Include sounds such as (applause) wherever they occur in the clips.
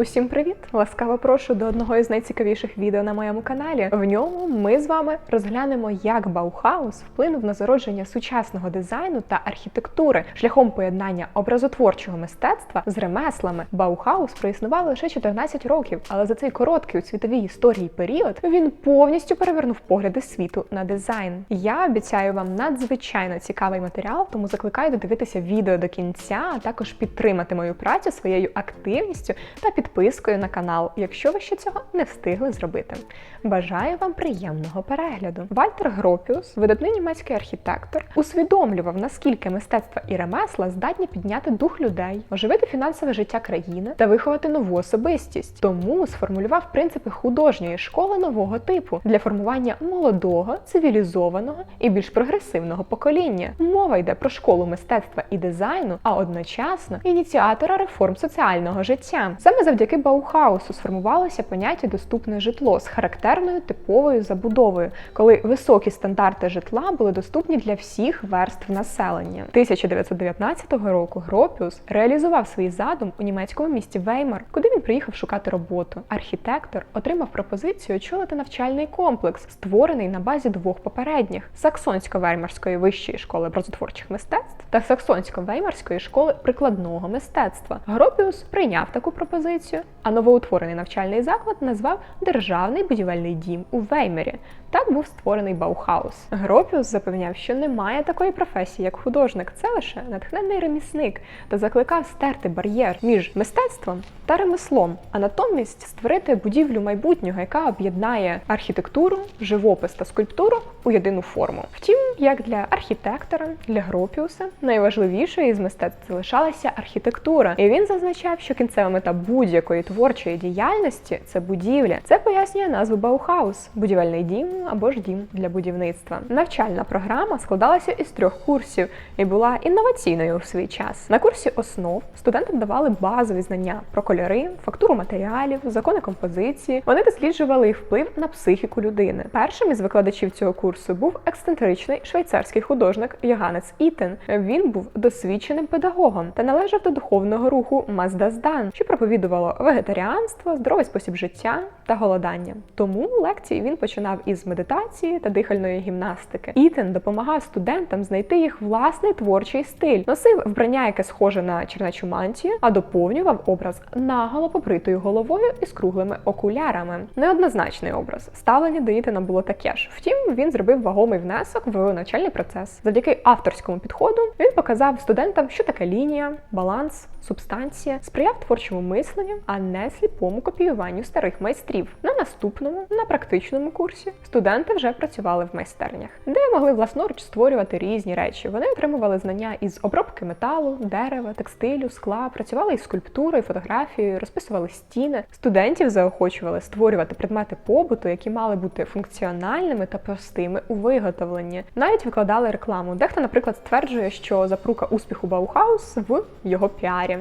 Усім привіт! Ласкаво прошу до одного із найцікавіших відео на моєму каналі. В ньому ми з вами розглянемо, як Баухаус вплинув на зародження сучасного дизайну та архітектури шляхом поєднання образотворчого мистецтва з ремеслами. Баухаус проіснував лише 14 років, але за цей короткий у світовій історії період він повністю перевернув погляди світу на дизайн. Я обіцяю вам надзвичайно цікавий матеріал, тому закликаю додивитися відео до кінця, а також підтримати мою працю своєю активністю та підпискою на канал, якщо ви ще цього не встигли зробити. Бажаю вам приємного перегляду. Вальтер Гропіус, видатний німецький архітектор, усвідомлював, наскільки мистецтво і ремесла здатні підняти дух людей, оживити фінансове життя країни та виховати нову особистість. Тому сформулював принципи художньої школи нового типу для формування молодого, цивілізованого і більш прогресивного покоління. Мова йде про школу мистецтва і дизайну, а одночасно ініціатора реформ соціального життя. Саме завдяки Баухаусу сформувалося поняття доступне житло з характерною типовою забудовою, коли високі стандарти житла були доступні для всіх верств населення. 1919 року Гропіус реалізував свій задум у німецькому місті Веймар, куди він приїхав шукати роботу. Архітектор отримав пропозицію очолити навчальний комплекс, створений на базі двох попередніх: Саксонсько-Веймарської вищої школи образотворчих мистецтв та Саксонсько-Веймарської школи прикладного мистецтва. Гропіус прийняв таку пропозицію, а новоутворений навчальний заклад назвав Державний будівельний дім у Веймері. Так був створений Баухаус. Гропіус запевняв, що немає такої професії, як художник, це лише натхненний ремісник, та закликав стерти бар'єр між мистецтвом та ремеслом, а натомість створити будівлю майбутнього, яка об'єднає архітектуру, живопис та скульптуру у єдину форму. Втім, як для архітектора, для Гропіуса, найважливішою із мистецтв залишалася архітектура, і він зазначав, що кінцева мета будь-якої творчої діяльності це будівля. Це пояснює назву Баухаус будівельний дім або ж дім для будівництва. Навчальна програма складалася із трьох курсів і була інноваційною у свій час. На курсі основ студентам давали базові знання про кольори, фактуру матеріалів, закони композиції. Вони досліджували їх вплив на психіку людини. Першим із викладачів цього курсу був ексцентричний швейцарський художник Йоганнес Ітен. Він був досвідченим педагогом та належав до духовного руху Маздаздан, що проповідувало вегетаріанство, здоровий спосіб життя та голодання. Тому лекції він починав із медитації та дихальної гімнастики. Ітен допомагав студентам знайти їх власний творчий стиль, носив вбрання, яке схоже на чернечу мантію, а доповнював образ наголо побритою головою і з круглими окулярами. Неоднозначний образ. Ставлення до Ітена було таке ж. Втім, він зробив вагомий внесок в навчальний процес. Завдяки авторському підходу він показав студентам, що таке лінія, баланс, субстанція, сприяв творчому мисленню, а не сліпому копіюванню старих майстрів. На наступному, на практичному курсі, студенти вже працювали в майстернях, де могли власноруч створювати різні речі. Вони отримували знання із обробки металу, дерева, текстилю, скла, працювали із скульптурою, фотографією, розписували стіни. Студентів заохочували створювати предмети побуту, які мали бути функціональними та простими у виготовленні. Навіть викладали рекламу. Дехто, наприклад, стверджує, що запрука успіху Баухаус в його піарі.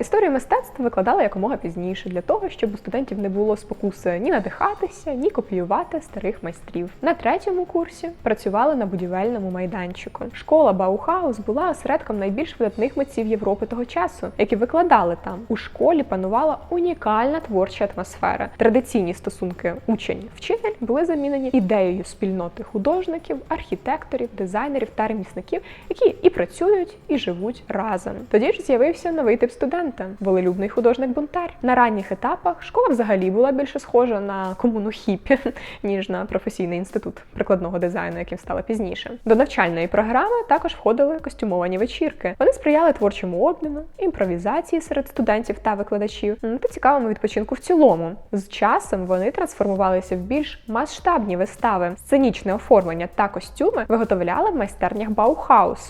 Історію мистецтва викладали якомога пізніше для того, щоб у студентів не було спокуси ні надихатися, ні копіювати старих майстрів. На третьому курсі працювали на будівельному майданчику. Школа Баухаус була осередком найбільш видатних митців Європи того часу, які викладали там. У школі панувала унікальна творча атмосфера. Традиційні стосунки учень-вчитель були замінені ідеєю спільноти художників, архітекторів, дизайнерів та ремісників, які і працюють, і живуть разом. Тоді ж з'явився новий тип студента волелюбний художник-бунтар. На ранніх етапах школа взагалі була більше схожа на комуну хіпі, (laughs) ніж на професійний інститут прикладного дизайну, яким стала пізніше. До навчальної програми також входили костюмовані вечірки. Вони сприяли творчому обміну, імпровізації серед студентів та викладачів та цікавому відпочинку в цілому. З часом вони трансформувалися в більш масштабні вистави. Сценічне оформлення та костюми виготовляли в майстернях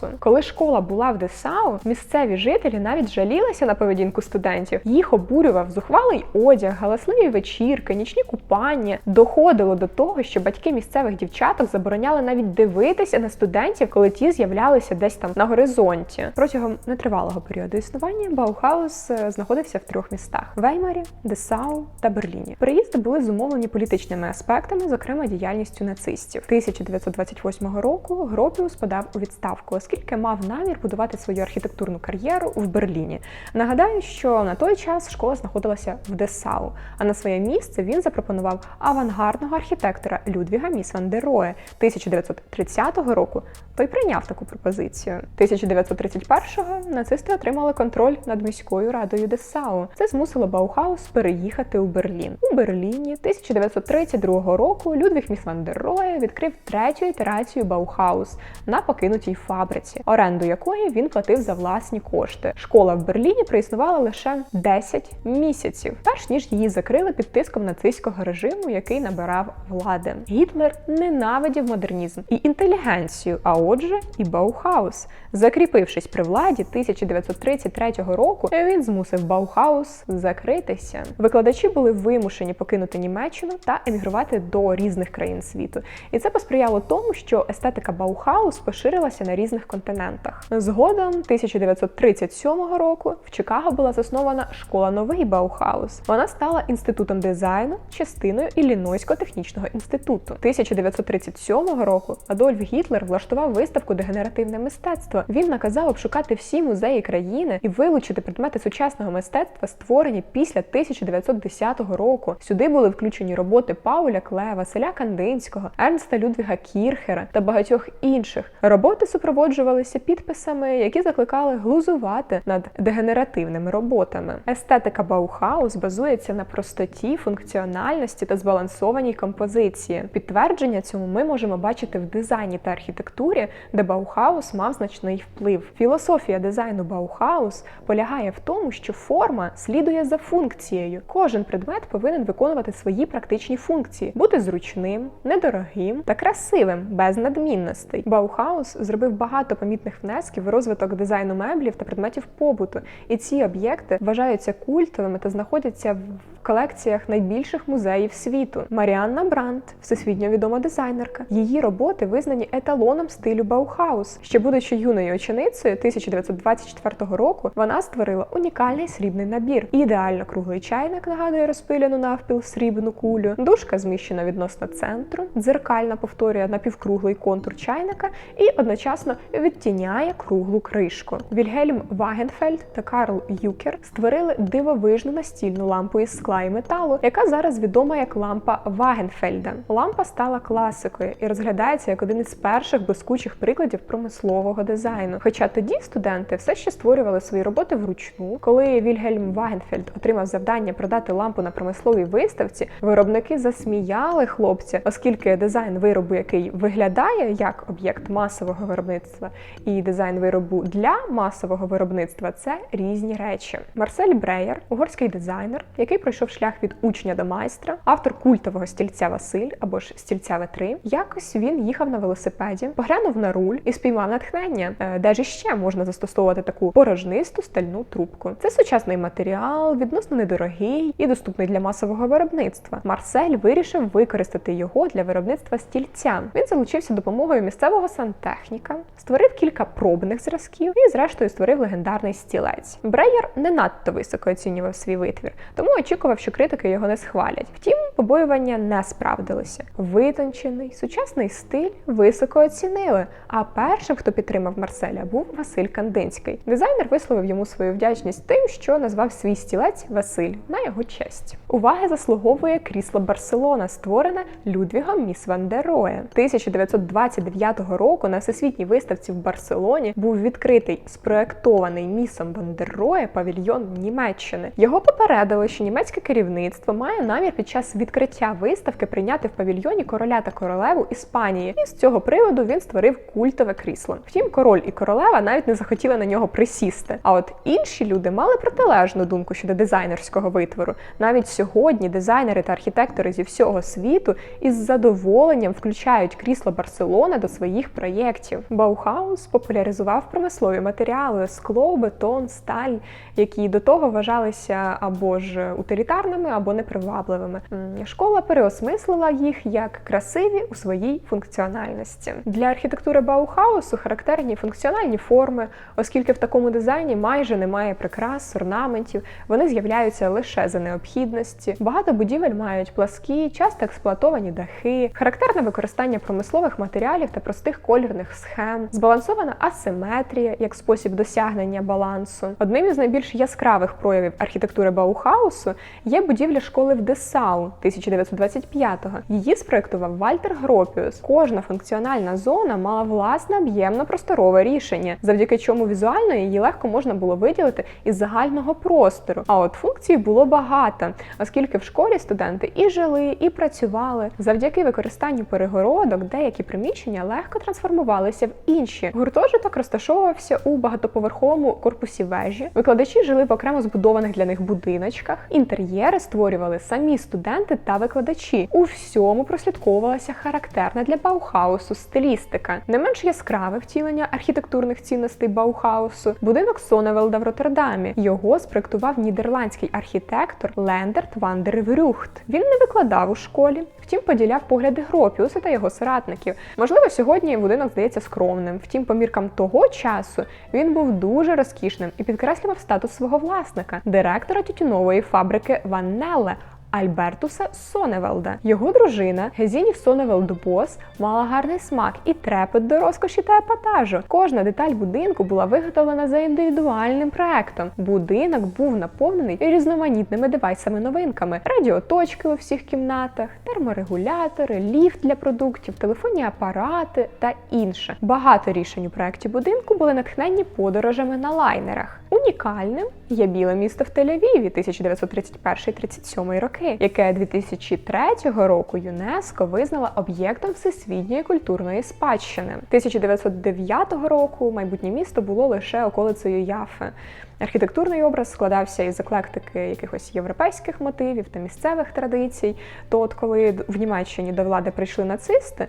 Баухаусу. Коли школа була в Десау, місцеві жителі навіть жалілися на поведінку студентів. Їх обурював зухвалий одяг, галасливі вечірки, нічні купання. Доходило до того, що батьки місцевих дівчаток забороняли навіть дивитися на студентів, коли ті з'являлися десь там на горизонті. Протягом нетривалого періоду існування Баухаус е, знаходився в трьох містах: Веймарі, Десау та Берліні. Приїзди були зумовлені політичними аспектами, зокрема діяльністю нацистів. 1928 року Гропіус подав у відставку, оскільки мав намір будувати свою архітектурну кар'єру в Берліні. Нагадаю, що на той час школа знаходилася в Десау, а на своє місце він запропонував авангардного архітектора Людвіга Міс Ван дер Рое 1930 року. Той прийняв таку пропозицію. 1931-го нацисти отримали контроль над міською радою Десау. Це змусило Баухаус переїхати у Берлін. У Берліні 1932 року Людвіг Міс Ван дер Рое відкрив третю ітерацію Баухаус на покинутій фабриці, оренду якої він платив за власні кошти. Школа в Берліні проіснувала лише 10 місяців, перш ніж її закрили під тиском нацистського режиму, який набирав влади. Гітлер ненавидів модернізм і інтелігенцію, а отже, і Баухаус. Закріпившись при владі 1933 року, він змусив Баухаус закритися. Викладачі були вимушені покинути Німеччину та емігрувати до різних країн світу. І це посприяло тому, що естетика Баухаус поширилася на різних континентах. Згодом 1937 року в Чикаго була заснована школа Новий Баухаус. Вона стала інститутом дизайну, частиною Іллінойського технічного інституту. 1937 року Адольф Гітлер влаштував виставку Дегенеративне мистецтво. Він наказав обшукати всі музеї країни і вилучити предмети сучасного мистецтва, створені після 1910 року. Сюди були включені роботи Пауля Кле, Василя Кандинського, Ернста Людвіга Кірхера та багатьох інших. Роботи супроводжувалися підписами, які закликали глузувати над дегенеративними роботами. Естетика Баухаус базується на простоті, функціональності та збалансованій композиції. Підтвердження цьому ми можемо бачити в дизайні та архітектурі, де Баухаус мав значний вплив. Філософія дизайну Баухаус полягає в тому, що форма слідує за функцією. Кожен предмет повинен виконувати свої практичні функції, бути зручним, недорогим та красивим, без надмінностей. Баухаус зробив багато помітних внесків в розвиток дизайну меблів та предметів побуту, і ці об'єкти вважаються культовими та знаходяться в колекціях найбільших музеїв світу. Маріанна Брандт, всесвітньо відома дизайнерка. Її роботи визнані еталоном стилю Баухаус. Ще будучи юною ученицею 1924 року, вона створила унікальний срібний набір. Ідеально круглий чайник нагадує розпиляну навпіл срібну кулю, дужка зміщена відносно центру, дзеркальна повторює напівкруглий контур чайника і одночасно відтіняє круглу кришку. Вільгельм Вагенфельд та Карл Юкер створили дивовижну настільну лампу із скла і металу, яка зараз відома як лампа Вагенфельда. Лампа стала класикою і розглядається як один із перших блискучих прикладів промислового дизайну. Хоча тоді студенти все ще створювали свої роботи вручну. Коли Вільгельм Вагенфельд отримав завдання продати лампу на промисловій виставці, виробники засміяли хлопця, оскільки дизайн виробу, який виглядає як об'єкт масового виробництва, і дизайн виробу для масового виробництва це різні речі. Марсель Бреєр, угорський дизайнер, який пройшов шлях від учня до майстра, автор культового стільця Василь або ж стільця В3, якось він їхав на велосипеді, поглянув на руль і спіймав натхнення, де ж ще можна застосовувати таку порожнисту стальну трубку. Це сучасний матеріал, відносно недорогий і доступний для масового виробництва. Марсель вирішив використати його для виробництва стільця. Він залучився допомогою місцевого сантехніка, створив кілька пробних зразків і, зрештою, створив легендарний стілець. Бреєр не надто високо оцінював свій витвір, тому очікував, що критики його не схвалять. Втім, побоювання не справдилися. Витончений, сучасний стиль високо оцінили. А першим, хто підтримав Марселя, був Василь Кандинський. Дизайнер висловив йому свою вдячність тим, що назвав свій стілець Василь на його честь. Уваги заслуговує крісло Барселона, створене Людвігом Міс Ван дер Роє. 1929 року на всесвітній виставці в Барселоні був відкритий спроектований місом Ван дер Роє павільйон Німеччини. Його попередили, що німецьке керівництво має намір під час відкриття виставки прийняти в павільйоні короля та королеву Іспанії. І з цього приводу він створив культове крісло. Втім, король і королева навіть не захотіли на нього присісти. А от інші люди мали протилежну думку щодо дизайнерського витвору. Навіть сьогодні дизайнери та архітектори зі всього світу із задоволенням включають крісло Барселона до своїх проєктів. Баухаус популяризував промислові матеріали скло, бетон, сталь, які до того вважалися або ж утилітарними, або непривабливими. Школа переосмислила їх як красиві у своїй функціональності. Для архітектури Баухаусу характерні функціональні форми, оскільки в такому дизайні майже немає прикрас, орнаментів, вони з'являються лише за необхідності. Багато будівель мають пласкі, часто експлуатовані дахи, характерне використання промислових матеріалів та простих кольорних схем. збалансована асиметрія як спосіб досягнення балансу. Одним із найбільш яскравих проявів архітектури Баухаусу є будівля школи в Десау 1925-го. Її спроектував Вальтер Гропіус. Кожна функціональна зона мала власне об'ємно-просторове рішення, завдяки чому візуально її легко можна було виділити із загального простору. А от функцій було багато, оскільки в школі студенти і жили, і працювали. Завдяки використанню перегородок деякі приміщення легко трансформувалися в інші. Гуртожиток розташовувався у багатоповерховому корпусі вежі. Викладачі жили в окремо збудованих для них будиночках. Інтер'єри створювали самі студенти та викладачі. У всьому прослідковувалася характерна для Баухаусу стилістика. Не менш яскраве втілення архітектурних цінностей Баухаусу будинок Соневелда в Роттердамі. Його спроектував нідерландський архітектор Лендерт ван дер Врюхт. Він не викладав у школі, втім поділяв погляди Гропіуса та його соратників. Можливо, сьогодні будинок здається скромним. Втім, по міркам того часу він був дуже розкішним і підкреслював статус свого власника, директора тютюнової фабрики Ваннелле. Альбертуса Соневелда. Його дружина Гезіні Соневелд Бос мала гарний смак і трепет до розкоші та епатажу. Кожна деталь будинку була виготовлена за індивідуальним проектом. Будинок був наповнений різноманітними девайсами-новинками: радіоточки у всіх кімнатах, терморегулятори, ліфт для продуктів, телефонні апарати та інше. Багато рішень у проекті будинку були натхненні подорожами на лайнерах. Унікальним є біле місто в Тель-Авіві 1931-37 роки, яке 2003 року ЮНЕСКО визнала об'єктом всесвітньої культурної спадщини. 1909 року майбутнє місто було лише околицею Яфи. Архітектурний образ складався із еклектики якихось європейських мотивів та місцевих традицій. То, от коли в Німеччині до влади прийшли нацисти,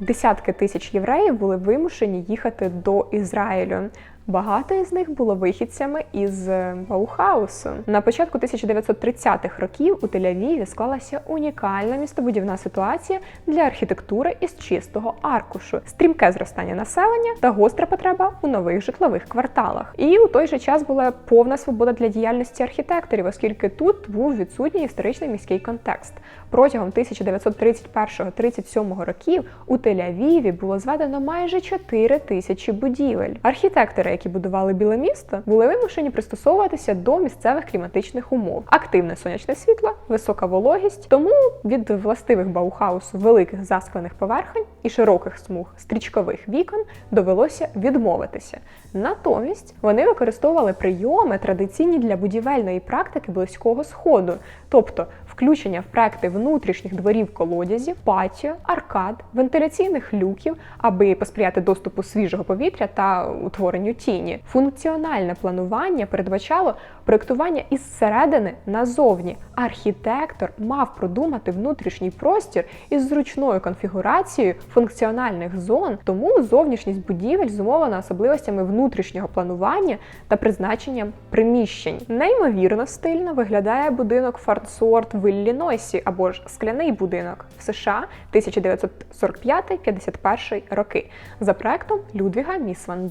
десятки тисяч євреїв були вимушені їхати до Ізраїлю. Багато із них було вихідцями із Баухаусу. На початку 1930-х років у Тель-Авіві склалася унікальна містобудівна ситуація для архітектури із чистого аркушу, стрімке зростання населення та гостра потреба у нових житлових кварталах. І у той же час була повна свобода для діяльності архітекторів, оскільки тут був відсутній історичний міський контекст. Протягом 1931-37 років у Тель-Авіві було зведено майже 4 тисячі будівель. Архітектори, які будували біле місто, були вимушені пристосовуватися до місцевих кліматичних умов: активне сонячне світло, висока вологість. Тому від властивих Баухаусу великих засклених поверхень і широких смуг стрічкових вікон довелося відмовитися. Натомість вони використовували прийоми традиційні для будівельної практики близького сходу, тобто включення в проекти внутрішніх дворів колодязів, патіо, аркад, вентиляційних люків, аби посприяти доступу свіжого повітря та утворенню тіні. Функціональне планування передбачало проектування із середини назовні. Архітектор мав продумати внутрішній простір із зручною конфігурацією функціональних зон, тому зовнішність будівель зумовлена особливостями внутрішнього планування та призначенням приміщень. Неймовірно стильно виглядає будинок Фордсорт в Іллінойсі або ж скляний будинок в США 1945-51 роки за проектом Людвіга Міс Ван.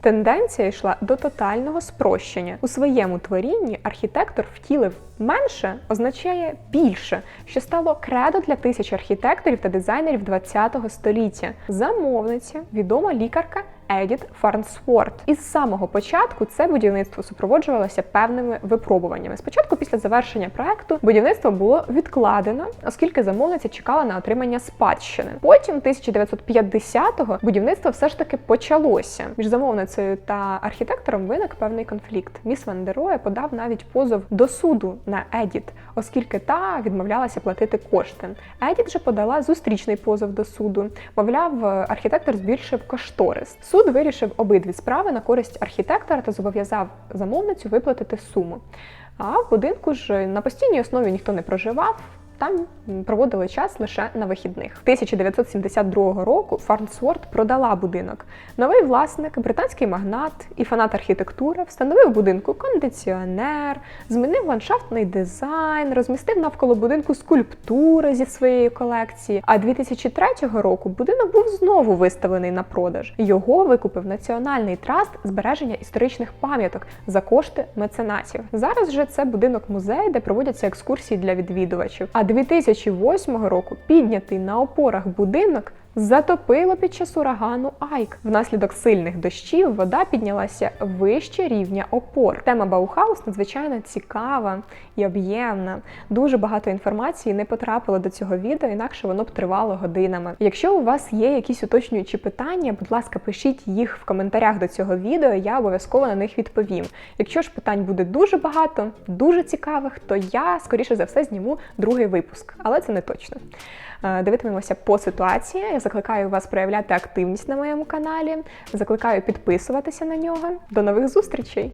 Тенденція йшла до тотального спрощення. У своєму творінні архітектор втілив менше означає більше, що стало кредо для тисяч архітекторів та дизайнерів ХХ століття. Замовниця, відома лікарка. Едіт Фарнсворт. Із самого початку це будівництво супроводжувалося певними випробуваннями. Спочатку, після завершення проекту, будівництво було відкладено, оскільки замовниця чекала на отримання спадщини. Потім, 1950-го, будівництво все ж таки почалося. Між замовницею та архітектором виник певний конфлікт. Міс Вандероє подав навіть позов до суду на Едіт, оскільки та відмовлялася платити кошти. Едіт же подала зустрічний позов до суду. Мовляв, архітектор збільшив кошторис. Суд вирішив обидві справи на користь архітектора та зобов'язав замовницю виплатити суму. А в будинку ж на постійній основі ніхто не проживав. Там проводили час лише на вихідних. 1972 року Фарнсворт продала будинок. Новий власник, британський магнат і фанат архітектури, встановив будинку кондиціонер, змінив ландшафтний дизайн, розмістив навколо будинку скульптури зі своєї колекції. А 2003 року будинок був знову виставлений на продаж. Його викупив Національний траст збереження історичних пам'яток за кошти меценатів. Зараз же це будинок музей, де проводяться екскурсії для відвідувачів. А 2008 року піднятий на опорах будинок затопило під час урагану Айк. Внаслідок сильних дощів вода піднялася вище рівня опор. Тема Баухаус надзвичайно цікава і об'ємна. Дуже багато інформації не потрапило до цього відео, інакше воно б тривало годинами. Якщо у вас є якісь уточнюючі питання, будь ласка, пишіть їх в коментарях до цього відео, я обов'язково на них відповім. Якщо ж питань буде дуже багато, дуже цікавих, то я скоріше за все зніму другий випуск, але це не точно. Е, Дивитимемося по ситуації. Я закликаю вас проявляти активність на моєму каналі. Закликаю підписуватися на нього. До нових зустрічей!